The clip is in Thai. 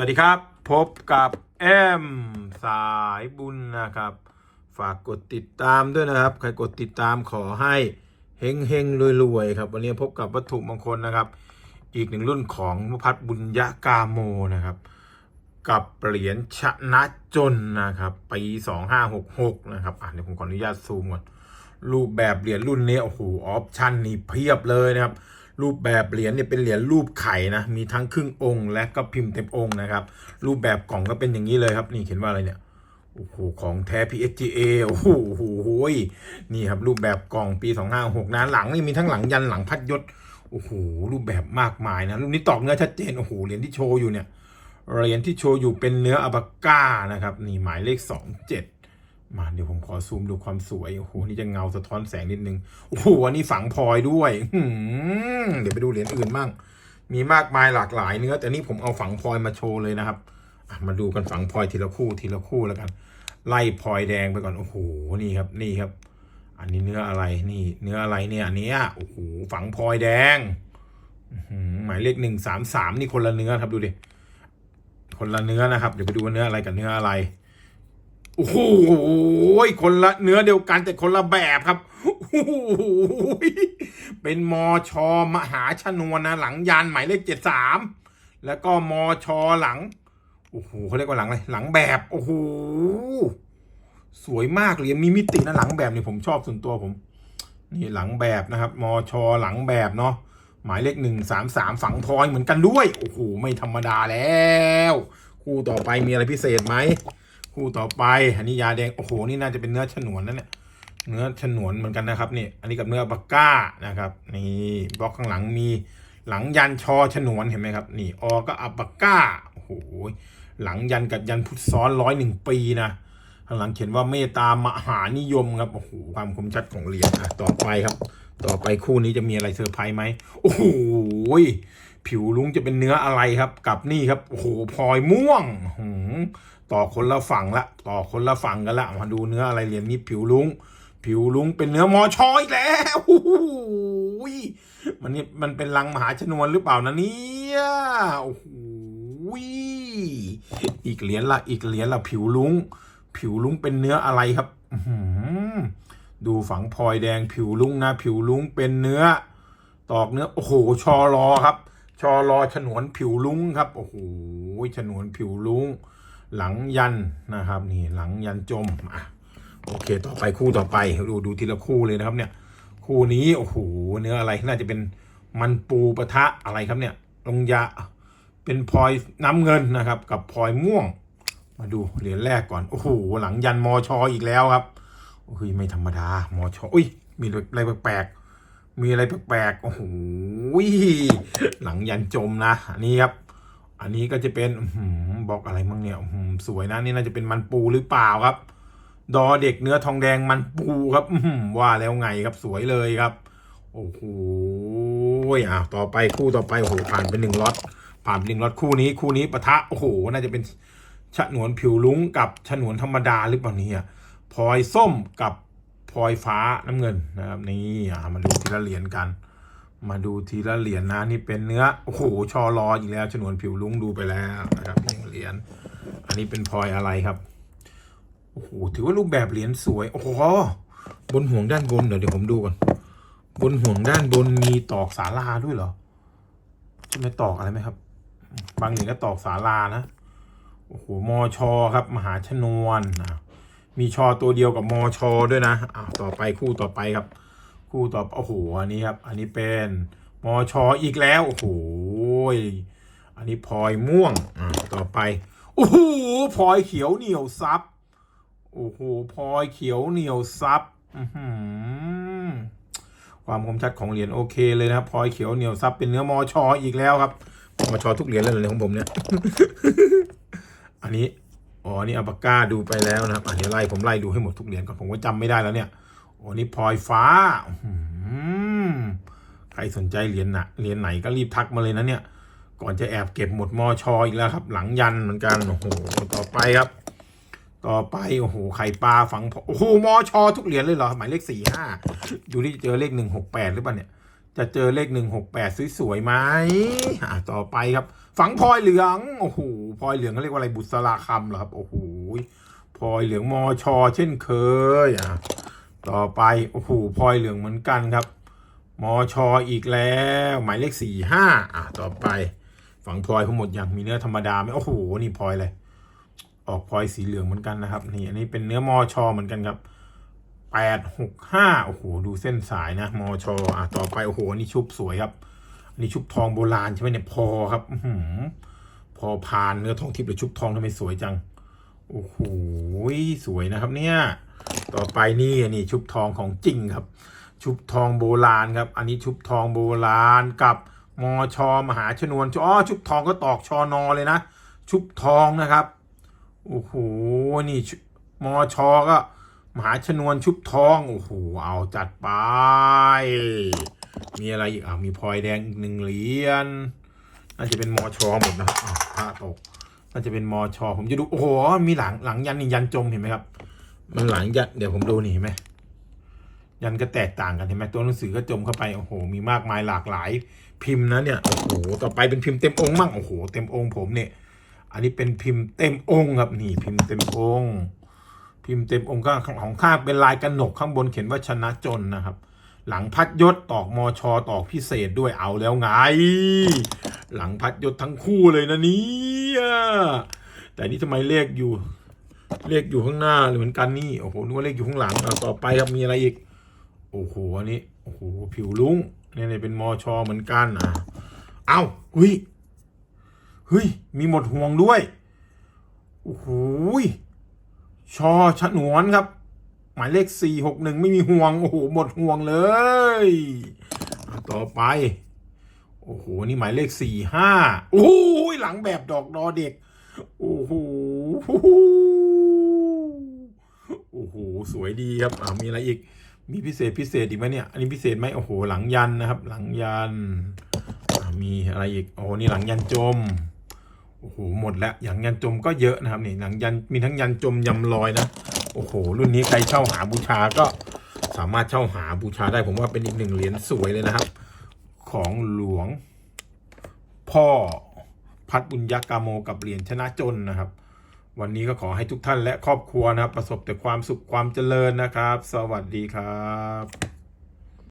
สวัสดีครับ พบกับแอมสายบุญนะครับ ฝากกดติดตามด้วยนะครับ ใครกดติดตามขอให้เฮงเฮงรวยรวยๆครับ วันนี้พบกับวัตถุมงคลนะครับ อีกหนึ่งรุ่นของมพัฒบุญยกาโมนะครับ กับเหรียญชนะจนนะครับปี2566นะครับอะเดี๋ยวผมขออนุญาตซูมก่อนรูปแบบเหรียญรุ่นนี้โอ้โหออปชั่นนี่เพียบเลยนะครับ รูปแบบเหรียญเนี่ยเป็นเหรียญรูปไข่นะ มีทั้งครึ่งองค์ และก็พิมพ์เต็มองค์นะครับ รูปแบบกล่องก็เป็นอย่างนี้เลยครับ นี่เขียนว่าอะไรเนี่ย โอ้โห ของแท้ PSGA โอ้โหโอ้โหนี่ครับรูปแบบกล่องปี 256นะหลังนี่มีทั้งหลังยันหลังพัดยศ โอ้โห รูปแบบมากมายนะ รูปนี้ตอกเนื้อชัดเจน โอ้โห เหรียญที่โชว์อยู่เนี่ย เหรียญที่โชว์อยู่เป็นเนื้ออับาก้านะครับ นี่หมายเลข 27 มาเดี๋ยวผมขอซูมดูความสวย โอ้โห นี่จะเงาสะท้อนแสงนิดนึง โอ้โห อันนี้ฝังพลอยด้วยอืเดี๋ยวไปดูเหรียญอื่นบ้าง มีมากมายหลากหลายเนื้อ แต่นี่ผมเอาฝังพลอยมาโชว์เลยนะครับ มาดูกันฝังพลอยทีละคู่ทีละคู่แล้วกัน ไล่พลอยแดงไปก่อน โอ้โห นี่ครับ นี่ครับ อันนี้เนื้ออะไร นี่ เนื้ออะไรเนี่ยอันนี้โอ้โห ฝังพลอยแดง หมายเลขหนึ่งสามสามนี่คนละเนื้อครับดูดิ คนละเนื้อนะครับ เดี๋ยวไปดูว่าเนื้ออะไรกับเนื้ออะไร โอ้โหคนละเนื้อเดียวกันแต่คนละแบบครับโอ้โหเป็นมอชอมหาชนวนนะหลังยานหมายเลขเจ็ดสามแล้วก็มอชอหลังโอ้โหเขาเรียกว่าหลังอะไรหลังแบบโอ้โหสวยมากเลยมีมิตินะหลังแบบนี่ผมชอบส่วนตัวผม นี่หลังแบบนะครับมอชอหลังแบบเนาะหมายเลขหนึ่งสามสามฝังพลอยเหมือนกันด้วย โอ้โห ไม่ธรรมดาแล้ว คู่ต่อไปมีอะไรพิเศษไหม คู่ต่อไปอันนี้ยาแดง โอ้โห นี่น่าจะเป็นเนื้อฉนวนนั่นเนี่ย เนื้อฉนวนเหมือนกันนะครับนี่ อันนี้กับเนื้อบักก้านะครับ นี่บล็อกข้างหลังมีหลังยันชอฉนวนเห็นไหมครับ นี่อก็อับบักก้า โอ้โห หลังยันกับยันพุทธซ้อนร้อยหนึ่งปีนะข้างหลังเขียนว่าเมตตามหานิยมครับ โอ้โห ความคมชัดของเหรียญอะต่อไปครับ ต่อไปคู่นี้จะมีอะไรเซอร์ไพรส์ไหม โอ้โห ผิวลุงจะเป็นเนื้ออะไรครับ กับนี่ครับโอ้โหพลอยม่วงหืต่อคนละฝั่งละ ต่อคนละฝั่งกันละ มาดูเนื้ออะไรเหรียญนี้ผิวลุง ผิวลุงเป็นเนื้อมอชออีกแล้วโอ้โหมันนี่มันเป็นลังมหาชนวนหรือเปล่านะเนี่ยโอ้โหอีกเหรียญละอีกเหรียญละผิวลุง ผิวลุงเป็นเนื้ออะไรครับดูฝังพลอยแดงผิวลุงนะ ผิวลุงเป็นเนื้อ ตอกเนื้อ โอ้โหชอรอครับ ชอรอฉนวนผิวลุงครับโอ้โหฉนวนผิวลุงหลังยันนะครับนี่หลังยันจมอะโอเค ต่อไปคู่ต่อไปดูดูทีละคู่เลยนะครับ เนี่ย คู่นี้โอ้โหเนื้ออะไรน่าจะเป็นมันปูปะทะอะไรครับเนี่ยลงยาเป็นพลอยน้ำเงินนะครับ กับพลอยม่วง มาดูเหรียญแรกก่อนโอ้โหหลังยันมอชออีกแล้วครับโอ้ยไม่ธรรมดามอชออุ้ยมีอะไรแปลกๆ มีอะไรแปลกๆ โอ้โหหลังยันจมนะอันนี้ครับ อันนี้ก็จะเป็นอบอกอะไรมั่งเนี่ยสวยนะนี่น่าจะเป็นมันปูหรือเปล่าครับ ดอเด็กเนื้อทองแดงมันปูครับว่าแล้วไงครับสวยเลยครับ โอ้โหอะต่อไปคู่ต่อไปโอ้โหผ่านไปหนึ่งล็อตผ่านไปหนึ่งล็อตคู่นี้คู่นี้ปะทะโอ้โห น่าจะเป็นฉนวนผิวลุ้งกับฉนวนธรรมดาหรือเปล่านี่ยพลอยส้มกับ พลอยฟ้าน้ำเงินนะครับ นี่มาดูทีละเหรียญกัน มาดูทีละเหรียญนะนี่เป็นเนื้อโอ้โหชอรออีกแล้วฉนวนผิวลุ้งดูไปแล้วนะครับหนึ่งเหรียญอันนี้เป็นพลอยอะไรครับโอ้โหถือว่ารูปแบบเหรียญสวยโอ้โหบนห่วงด้านบนเดี๋ยวเดี๋ยวผมดูก่อนบนห่วงด้านบนมีตอกสาลาด้วยเหรอใช่ไหมตอกอะไรไหมครับ บางเหรียญก็ตอกสาลานะโอ้โหมอชอครับ มหาชนวนอะ มีชอตัวเดียวกับมอชอด้วยนะอ้าวต่อไปคู่ต่อไปครับ คู่ต่อโอ้โหอันนี้ครับ อันนี้เป็นมอชออีกแล้วโอ้โหอันนี้พลอยม่วงอ่าต่อไปโอ้โหพลอยเขียวเหนียวซับโอ้โหพลอยเขียวเหนียวซับอือความคมชัดของเหรียญโอเคเลยนะครับพลอยเขียวเหนียวซับเป็นเนื้อมอชออีกแล้วครับมอชอทุกเหรียญเลยของผมเนี่ย อันนี้ อ๋อนี่อัลปาก้าดูไปแล้วนะครับอันนี้ไล่ผมไล่ดูให้หมดทุกเหรียญก่อนผมก็จำไม่ได้แล้วเนี่ยโอ้นี่พลอยฟ้าอใครสนใจเหรียญน่ะเหรียญไหนก็รีบทักมาเลยนะเนี่ย ก่อนจะแอบเก็บหมดมอชออีกแล้วครับ หลังยันเหมือนกันโอ้โหต่อไปครับ ต่อไปโอ้โหไข่ปลาฝังโอ้โหมอชอทุกเหรียญเลยเหรอหมายเลขสี่ห้าดูที่เจอเลขหนึ่งหกแปดหรือเปล่าเนี่ย จะเจอเลขหนึ่งหกแปดสวยๆไหมอะต่อไปครับ ฝังพลอยเหลืองโอ้โหพลอยเหลืองเขาเรียกว่าอะไรบุษราคำเหรอครับโอ้โหพลอยเหลืองมอชอเช่นเคยอะต่อไปโอ้โหพลอยเหลืองเหมือนกันครับมอชออีกแล้ว หมายเลขสี่ห้าอะต่อไป ฝังพลอยทั้งหมดอย่างมีเนื้อธรรมดาไหมโอ้โหนี่พลอยเลยออกพลอยสีเหลืองเหมือนกันนะครับ นี่อันนี้เป็นเนื้อมอชอเหมือนกันครับ แปดหกห้าโอ้โห ดูเส้นสายนะ มอชออะต่อไป โอ้โห นี่ชุบสวยครับ อันนี้ชุบทองโบราณใช่ไหมเนี่ย พอครับ อื้อหือพอพานเนื้อทองทิพย์หรือชุบทองทำไมสวยจัง โอ้โห สวยนะครับเนี่ย ต่อไปนี่อันนี้ชุบทองของจริงครับ ชุบทองโบราณครับ อันนี้ชุบทองโบราณกับมอชอมหาชนวนอ๋อชุบทองก็ตอกชอนอเลยนะ ชุบทองนะครับ โอ้โห นี่มอชอก็ มหาชนวนชุบทอง โอ้โห เอาจัดไป มีอะไรอีกอะมีพลอยแดงอีกหนึ่งเหรียญ น่าจะเป็นมอชอหมดนะครับอ้าวผ้าตก น่าจะเป็นมอชอผมจะดู โอ้โห มีหลังหลังยันนี่ยันจมเห็นไหมครับ มันหลังยัน เดี๋ยวผมดูนี่เห็นไหม ยันก็แตกต่างกันเห็นไหมตัวหนังสือก็จมเข้าไป โอ้โห มีมากมายหลากหลาย พิมพ์นะเนี่ย โอ้โห ต่อไปเป็นพิมพ์เต็มองค์มั่ง โอ้โห เต็มองค์ผมเนี่ย อันนี้เป็นพิมพ์เต็มองค์ครับ นี่พิมพ์เต็มองค์ พิมพ์เต็มองค์ก็ของข้างเป็นลายกระหนกข้างบนเขียนว่าชนะจนนะครับ หลังพัดยศตอกมอชอตอกพิเศษด้วยเอาแล้วไง หลังพัดยศทั้งคู่เลยนะนี่แต่นี่ทำไมเลขอยู่เลขอยู่ข้างหน้าเหมือนกันนี่โอ้โหนึกว่าเลขอยู่ข้างหลังเอาต่อไปครับมีอะไรอีก โอ้โหอันนี้โอ้โหผิวลุ้งเนี่ยเนี่ยเป็นมอชอเหมือนกันอะเอ้าเฮ้ยเฮ้ยมีหมดห่วงด้วยโอ้โห ชอฉนวนครับ หมายเลขสี่หกหนึ่งไม่มีห่วง โอ้โห หมดห่วงเลย ต่อไป โอ้โห นี่หมายเลขสี่ห้าโอ้โหหลังแบบดอกดอเด็ก โอ้โห โอ้โห สวยดีครับอ่ามีอะไรอีก มีพิเศษพิเศษอีกไหมเนี่ย อันนี้พิเศษไหมโอ้โห หลังยันนะครับ หลังยันอ่ามีอะไรอีก โอ้โหนี่หลังยันจม โอ้โหหมดแล้วอย่างยันจมก็เยอะนะครับนี่หลังยันมีทั้งยันจมยำลอยนะโอ้โหรุ่นนี้ใครเช่าหาบูชาก็สามารถเช่าหาบูชาได้ผมว่าเป็นอีกหนึ่งเหรียญสวยเลยนะครับ ของหลวง พ่อพัดบุญยกาโมกับเหรียญชนะจนนะครับ วันนี้ก็ขอให้ทุกท่านและครอบครัวนะครับ ประสบแต่ความสุขความเจริญนะครับ สวัสดีครับ